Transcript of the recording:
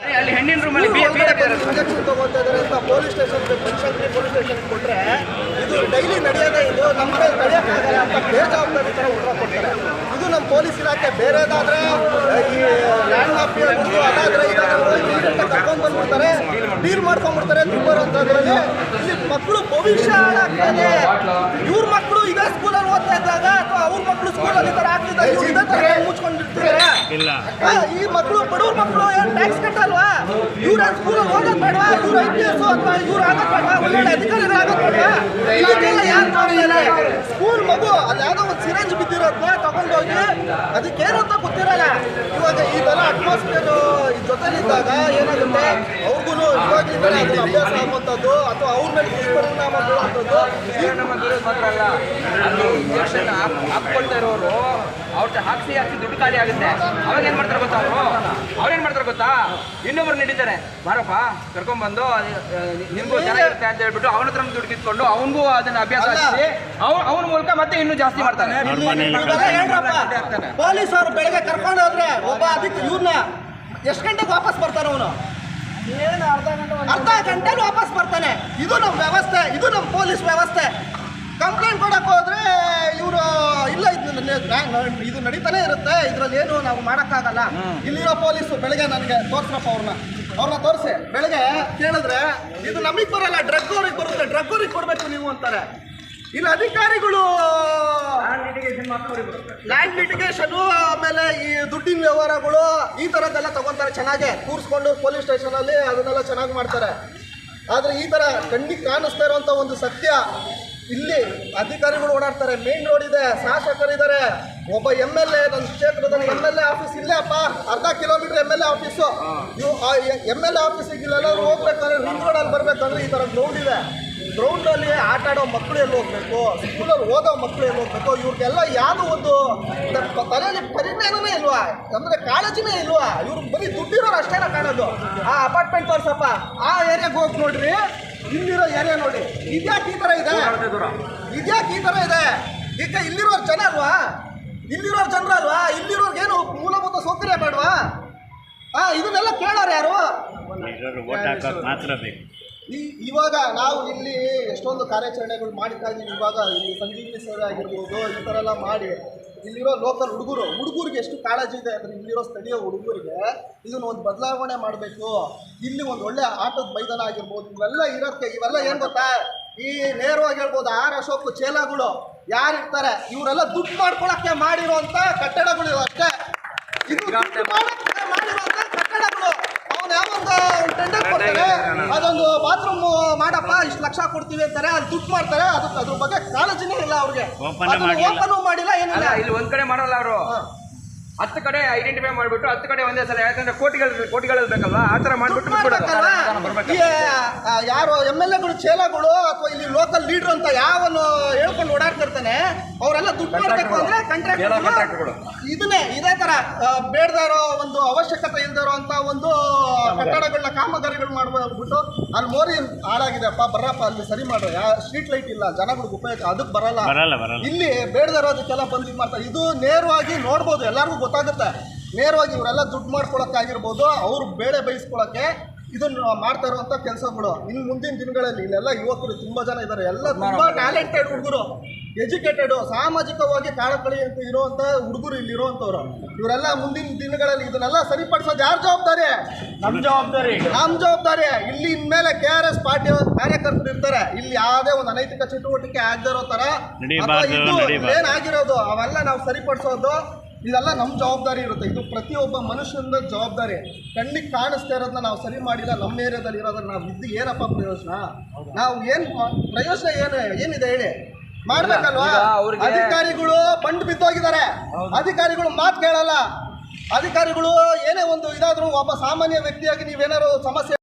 ಅಲ್ಲಿ ಹೆಣ್ಣಿನ ರೂಮಲ್ಲಿ ತಗೋತಾ ಅಂತ ಪೊಲೀಸ್ ಸ್ಟೇಷನ್ ಪೊಲೀಸ್ ಸ್ಟೇಷನ್ ಕೊಟ್ರೆ ಇದು ಡೈಲಿ ನಡೆಯೋದೇ ಇದು ನಮ್ಮ ತಡೆಯೋಕ್ಕಾಗಲ್ಲ ಅಂತ ಬೇಜವಾಬ್ದಾರಿ ಥರ ಉತ್ತರ ಕೊಡ್ತಾರೆ. ಇದು ನಮ್ಮ ಪೊಲೀಸ್ ಇಲಾಖೆ ಬೇರೆದಾದ್ರೆ ಈ ಲ್ಯಾಂಡ್ ಮಾಫಿಯಾಗಳು ಅದಾದ್ರೆ ಇದಾದ್ರೆ ನೀರಿಂದ ಕರ್ಕೊಂಡು ಬಂದ್ಬಿಡ್ತಾರೆ ಡೀಲ್ ಮಾಡ್ಕೊಂಡ್ಬಿಡ್ತಾರೆ ತಿಂಬರು ಅಂತದ್ರಲ್ಲಿ ಇಲ್ಲಿ ಮಕ್ಕಳು ಭವಿಷ್ಯ ಹಾಳಾಗ್ತದೆ ಇವ್ರ ಮಕ್ಕಳು ಇದೇ ಸ್ಕೂಲಲ್ಲಿ ಓದ್ತಾ ಇದ್ದಾಗ ಅಥವಾ ಅವ್ರ ಮಕ್ಕಳು ಸ್ಕೂಲಲ್ಲಿ ಈ ಥರ ಆಗ್ತಿದ್ದಾಗ ಇವ್ರು ಇದೇ ಥರ ಮುಚ್ಕೊಂಡಿರ್ತಾರೆ ಇಲ್ಲ. ಈ ಮಕ್ಕಳು ಬಡವ್ರ ಮಕ್ಕಳು ಏನು ಟ್ಯಾಕ್ಸ್ ಕಟ್ಟಲ್ವಾ? ಇವ್ರ ಸ್ಕೂಲ್ ಹೋಗೋದು ಬೇಡವಾ? ಇವ್ರು ಐ ಪಿ ಎಸ್ ಅಥವಾ ಇವ್ರು ಆಗೋದು ಬೇಡವಾ? ಒಳ್ಳೊಳ್ಳೆ ಅಧಿಕಾರಿಗಳು ಆಗೋದು ಬೇಡವಾ? ಇದಕ್ಕೆಲ್ಲ ಯಾರು ಸ್ಕೂಲ್ ಮಗು ಅಲ್ಲಿ ಯಾವುದೋ ಒಂದು ಸಿರಂಜ್ ಬಿದ್ದಿರೋದನ್ನ ತಗೊಂಡೋಗಿ ಅದಕ್ಕೇನು ಅಂತ ಗೊತ್ತಿರಲ್ಲ. ಇವಾಗ ಈ ಇದೆಲ್ಲ ಅಟ್ಮಾಸ್ಫಿಯರ್ ಜೊತೆಲಿದ್ದಾಗ ಏನಾಗುತ್ತೆ? ಅವ್ರಿಗೂ ಇವಾಗಲಿಂದಲೇ ಅದನ್ನ ಅಭ್ಯಾಸ ಆಗುವಂಥದ್ದು ಅಥವಾ ಅವ್ರ ಮೇಲೆ ದುಷ್ಪರಿಣಾಮ ಬೀಳುವಂಥದ್ದು. ಮಾತ್ರ ಅಲ್ಲ ಅಲ್ಲಿ ಇಂಜೆಕ್ಷನ್ ಹಾಕ್ಕೊಳ್ತಾ ಇರೋರು ಅವ್ರ ಹಾಕ್ಸಿ ಹಾಕ್ಸಿ ದುಡ್ಡು ಖಾಲಿ ಆಗುತ್ತೆ. ಅವಾಗ ಏನ್ ಮಾಡ್ತಾರೆ ಗೊತ್ತಾ ಅವರು? ಅವ್ರೇನ್ ಮಾಡ್ತಾರೆ ಗೊತ್ತಾ? ಇನ್ನೊಬ್ರು ನಡೀತಾರೆ ಬಾರಪ್ಪ ಕರ್ಕೊಂಡ್ಬಂದು ನಿನ್ಗೂ ಚೆನ್ನಾಗಿರುತ್ತೆ ಅಂತ ಹೇಳ್ಬಿಟ್ಟು ಅವನ ಹತ್ರ ದುಡ್ಡು ಕಿತ್ಕೊಂಡು ಅವನಿಗೂ ಅದನ್ನ ಅಭ್ಯಾಸ ಅವನ ಮೂಲಕ ಮತ್ತೆ ಇನ್ನೂ ಜಾಸ್ತಿ ಮಾಡ್ತಾನೆ. ಪೊಲೀಸ್ ಅವರು ಬೆಳಗ್ಗೆ ಕರ್ಕೊಂಡು ಹೋದ್ರೆ ಒಬ್ಬ ಅದಕ್ಕೆ ಇವ್ರನ್ನ ಎಷ್ಟು ಗಂಟೆಗೆ ವಾಪಸ್ ಬರ್ತಾರೆ ಅವನು? ಅರ್ಧ ಗಂಟೆ ವಾಪಸ್ ಬರ್ತಾನೆ. ಇದು ನಮ್ಮ ವ್ಯವಸ್ಥೆ ಇದು ನಮ್ಮ ಪೊಲೀಸ್ ವ್ಯವಸ್ಥೆ. ಕಂಪ್ಲೇಂಟ್ ಕೊಡಕ್ ಹೋದ್ರೆ ಇವರು ಇಲ್ಲ ಇದು ಇದು ನಡೀತಾನೆ ಇರುತ್ತೆ. ಇದ್ರಲ್ಲಿ ಏನು ನಾವು ಮಾಡೋಕ್ಕಾಗಲ್ಲ. ಇಲ್ಲಿರೋ ಪೊಲೀಸು ಬೆಳಗ್ಗೆ ನನಗೆ ತೋರ್ಸ್ರಪ್ಪ ಅವ್ರನ್ನ. ಅವ್ರನ್ನ ತೋರಿಸಿ ಬೆಳಗ್ಗೆ ಕೇಳಿದ್ರೆ ಇದು ನಮಗೆ ಬರಲ್ಲ ಡ್ರಗ್ ಅವ್ರಿಗೆ ಬರುತ್ತೆ ಡ್ರಗ್ ಅವ್ರಿಗೆ ಕೊಡಬೇಕು ನೀವು ಅಂತಾರೆ. ಇಲ್ಲಿ ಅಧಿಕಾರಿಗಳು ಲ್ಯಾಂಡ್ ಲಿಟಿಗೇಷನ್ ಆಮೇಲೆ ಈ ದುಡ್ಡಿನ ವ್ಯವಹಾರಗಳು ಈ ಥರದ್ದೆಲ್ಲ ತಗೊಂತಾರೆ ಚೆನ್ನಾಗೆ. ಕೂರಿಸ್ಕೊಂಡು ಪೊಲೀಸ್ ಸ್ಟೇಷನಲ್ಲಿ ಅದನ್ನೆಲ್ಲ ಚೆನ್ನಾಗಿ ಮಾಡ್ತಾರೆ. ಆದರೆ ಈ ಥರ ಕಣ್ಣಿಗೆ ಕಾಣಿಸ್ತಾ ಇರುವಂಥ ಒಂದು ಸತ್ಯ ಇಲ್ಲಿ ಅಧಿಕಾರಿಗಳು ಓಡಾಡ್ತಾರೆ. ಮೇನ್ ರೋಡ್ ಇದೆ. ಶಾಸಕರಿದ್ದಾರೆ ಒಬ್ಬ ಎಂ ಎಲ್ ಎ ನನ್ನ ಕ್ಷೇತ್ರದಲ್ಲಿ ಎಂ ಎಲ್ ಎ ಆಫೀಸ್ ಇಲ್ಲೇ ಅಪ್ಪ ಅರ್ಧ kilometre M L A office ಇವು ಎಂ ಎಲ್ ಎ ಆಫೀಸಿಗೆ ಇಲ್ಲೆಲ್ಲರೂ ಹೋಗ್ಬೇಕಾದ್ರೆ ರಿಂಗ್ ರೋಡಲ್ಲಿ ಬರಬೇಕಂದ್ರೆ ಈ ಥರ ಗ್ರೌಂಡ್ ಇದೆ. ಗ್ರೌಂಡಲ್ಲಿ ಆಟ ಆಡೋ ಮಕ್ಕಳು ಎಲ್ಲಿ ಹೋಗ್ಬೇಕು? ಸ್ಕೂಲಲ್ಲಿ ಓದೋ ಮಕ್ಕಳು ಎಲ್ಲಿ ಹೋಗ್ಬೇಕು? ಇವ್ರಿಗೆಲ್ಲ ಯಾವುದು ಒಂದು ತಲೆಯಲ್ಲಿ ಪರಿಜ್ಞಾನನೇ ಇಲ್ವಾ? ಅಂದ್ರೆ ಕಾಳಜಿನೇ ಇಲ್ವಾ? ಇವ್ರಿಗೆ ಬರೀ ದುಡ್ಡಿರೋರು ಅಷ್ಟೇನ ಕಾಣೋದು? ಆ ಅಪಾರ್ಟ್ಮೆಂಟ್ ತೋರ್ಸಪ್ಪ. ಆ ಏರಿಯಾಗೆ ಹೋಗಿ ನೋಡ್ರಿ. ಇಲ್ಲಿರೋ ಏರಿಯಾ ನೋಡಿ. ಇದ್ಯಾಕೆ ಈ ಥರ ಇದೆ? ಇದ್ಯಾಕೆ ಈ ಥರ ಇದೆ? ಈಗ ಇಲ್ಲಿರೋರು ಜನ ಅಲ್ವಾ? ಇಲ್ಲಿರೋ ಜನರು ಅಲ್ವಾ? ಇಲ್ಲಿರೋರ್ಗೆ ಏನು ಮೂಲಭೂತ ಸೌಕರ್ಯ ಬೇಡವಾ? ಹಾ ಇದನ್ನೆಲ್ಲ ಕೇಳೋರು ಯಾರು? ಮಾತ್ರ ಬೇಕು. ಇವಾಗ ನಾವು ಇಲ್ಲಿ ಎಷ್ಟೊಂದು ಕಾರ್ಯಾಚರಣೆಗಳು ಮಾಡ್ತಾ ಇವಾಗ ಇಲ್ಲಿ ಸಂಜೀವಿನಿ ಸೇವೆ ಆಗಿರ್ಬೋದು ಈ ಥರ ಎಲ್ಲ ಮಾಡಿ ಇಲ್ಲಿರೋ ಲೋಕಲ್ ಹುಡುಗರು ಹುಡುಗರಿಗೆ ಎಷ್ಟು ಕಾಳಜಿ ಇದೆ ಅಂದರೆ ಇಲ್ಲಿರೋ ಸ್ಥಳೀಯ ಹುಡುಗರಿಗೆ ಇದನ್ನ ಒಂದು ಬದಲಾವಣೆ ಮಾಡಬೇಕು. ಇಲ್ಲಿ ಒಂದು ಒಳ್ಳೆ ಆಟದ ಮೈದಾನ ಆಗಿರ್ಬೋದು ಇವೆಲ್ಲ ಇರೋಕ್ಕೆ ಇವೆಲ್ಲ ಏನು ಗೊತ್ತಾ? ಈ ನೇರವಾಗಿ ಹೇಳ್ಬೋದು ಆರ್ ಅಶೋಕ್ ಚೇಲಾಗಳು ಯಾರಿರ್ತಾರೆ? ಇವರೆಲ್ಲ ದುಡ್ಡು ಮಾಡ್ಕೊಳಕ್ಕೆ ಮಾಡಿರುವಂತ ಕಟ್ಟಡಗಳು ಇವು ಅಷ್ಟೇ. ಕಟ್ಟಡಗಳು. ಅವ್ನು ಯಾವೊಂದು ಟೆಂಡರ್ ಕೊಡ್ತಾರೆ ಅದೊಂದು ಬಾತ್ರೂಮ್ ಮಾಡಪ್ಪ ಇಷ್ಟು ಲಕ್ಷ ಕೊಡ್ತೀವಿ ಅಂತಾರೆ ಅಲ್ಲಿ ದುಡ್ಡು ಮಾಡ್ತಾರೆ ಅದಕ್ಕೆ ಅದ್ರ ಬಗ್ಗೆ ಕಾಳಜಿನೇ ಇಲ್ಲ ಅವ್ರಿಗೆ Open ಏ ಮಾಡ್ಲಿಲ್ಲ. ಓಪನ್ ಮಾಡಿಲ್ಲ ಅಲ್ಲ ಏನಿಲ್ಲ ಇಲ್ಲಿ ಒಂದ್ ಕಡೆ ಮಾಡಲ್ಲ ಅವರು. ಹತ್ತು ಕಡೆ ಐಡೆಂಟಿಫೈ ಮಾಡ್ಬಿಟ್ಟು ಹತ್ತು ಕಡೆ ಒಂದೇ ಸಲ ಯಾಕಂದ್ರೆ ಕೋಟಿಗಳು ಕೋಟಿಗಳು ಬೇಕಲ್ವಾ ಆ ತರ ಮಾಡ್ಬಿಟ್ಟು ದುಡ್ಡು ಮಾಡ್ಬೇಕಲ್ವಾ? ಯಾರು ಎಂ ಎಲ್ ಎಗಳು ಚೇಲಗಳು ಅಥವಾ ಇಲ್ಲಿ ಲೋಕಲ್ ಲೀಡರ್ ಅಂತ ಯಾವನು ಹೇಳ್ಕೊಂಡು ಓಡಾಡ್ತಿರ್ತಾನೆ ಅವರೆಲ್ಲ ದುಡ್ಡು ಮಾಡಬೇಕು ಅಂದ್ರೆ ಕಾಂಟ್ರಾಕ್ಟ್ ಇದನ್ನೇ ಇದೇ ತರ ಬೇಡದಾರೋ ಒಂದು ಅವಶ್ಯಕತೆ ಇಲ್ದಾರೋ ಅಂತ ಒಂದು ಕಟ್ಟಡಗಳನ್ನ ಕಾಮಗಾರಿಗಳು ಮಾಡ್ಬಿಟ್ಟು ಅಲ್ಲಿ ಮೋರಿ ಹಾಳಾಗಿದೆಪ್ಪ ಬರ್ರಪ್ಪ ಅಲ್ಲಿ ಸರಿ ಮಾಡ್ರಿ. ಯಾ ಸ್ಟ್ರೀಟ್ ಲೈಟ್ ಇಲ್ಲ ಜನಗಳಿಗೆ ಉಪಯೋಗ ಅದಕ್ಕೆ ಬರಲ್ಲ. ಇಲ್ಲಿ ಬೇಡದಾರೋ ಅದಕ್ಕೆಲ್ಲ ಬಂದು ಇದು ಮಾಡ್ತಾರೆ. ಇದು ನೇರವಾಗಿ ನೋಡ್ಬೋದು ಎಲ್ಲರಿಗೂ ಗೊತ್ತಾಗುತ್ತೆ. ನೇರವಾಗಿ ಇವರೆಲ್ಲ ದುಡ್ಡು ಮಾಡ್ಕೊಳಕ್ಕಾಗಿರ್ಬೋದು ಅವ್ರು ಬೇಳೆ ಬೇಯಿಸ್ಕೊಳಕ್ಕೆ ಇದನ್ನು ಮಾಡ್ತಾ ಇರುವಂತ ಕೆಲಸಗಳು ಇನ್ನು ಮುಂದಿನ ದಿನಗಳಲ್ಲಿ ಇಲ್ಲೆಲ್ಲ ಯುವಕರು ತುಂಬಾ ಜನ ಇದ್ದಾರೆ ಎಲ್ಲ ತುಂಬಾ ಟ್ಯಾಲೆಂಟೆಡ್ ಹುಡುಗರು. ಎಜುಕೇಟೆಡ್ ಸಾಮಾಜಿಕವಾಗಿ ಕಾಳಕಳಿ ಅಂತ ಇರುವಂತ ಹುಡುಗರು ಇಲ್ಲಿ ಇರುವಂತವ್ರು ಇವರೆಲ್ಲ ಮುಂದಿನ ದಿನಗಳಲ್ಲಿ ಇದನ್ನೆಲ್ಲ ಸರಿಪಡಿಸೋದು ಯಾರ ಜವಾಬ್ದಾರಿ? ನಮ್ಮ ಜವಾಬ್ದಾರಿ ನಮ್ಮ ಜವಾಬ್ದಾರಿ. ಇಲ್ಲಿ ಇನ್ಮೇಲೆ ಕೆ ಆರ್ ಎಸ್ ಪಾರ್ಟಿ ಕಾರ್ಯಕರ್ತರು ಇರ್ತಾರೆ. ಇಲ್ಲಿ ಯಾವುದೇ ಒಂದು ಅನೈತಿಕ ಚಟುವಟಿಕೆ ಆಗದಿರೋ ತರ. ಏನಾಗಿರೋದು ಅವೆಲ್ಲ ನಾವು ಸರಿಪಡಿಸೋದು. ಇದೆಲ್ಲ ನಮ್ಮ ಜವಾಬ್ದಾರಿ ಇರುತ್ತೆ. ಇದು ಪ್ರತಿಯೊಬ್ಬ ಮನುಷ್ಯನ ಜವಾಬ್ದಾರಿ. ಕಣ್ಣಿಗೆ ಕಾಣಿಸ್ತಾ ಇರೋದನ್ನ ನಾವು ಸರಿ ಮಾಡಿಲ್ಲ ನಮ್ಮ ಏರಿಯಾದಲ್ಲಿ ಇರೋದನ್ನ ನಾವು ಇದ್ದು ಏನಪ್ಪ ಪ್ರಯೋಜನ? ನಾವು ಏನು ಪ್ರಯೋಜನ ಏನು ಏನಿದೆ ಹೇಳಿ? ಮಾಡ್ಬೇಕಲ್ವಾ? ಅಧಿಕಾರಿಗಳು ಬಂಡು ಬಿದ್ದೋಗಿದ್ದಾರೆ. ಅಧಿಕಾರಿಗಳು ಮಾತು ಕೇಳಲ್ಲ. ಅಧಿಕಾರಿಗಳು ಏನೇ ಒಂದು ಇದಾದರೂ ಒಬ್ಬ ಸಾಮಾನ್ಯ ವ್ಯಕ್ತಿಯಾಗಿ ನೀವೇನಾದ್ರು ಸಮಸ್ಯೆ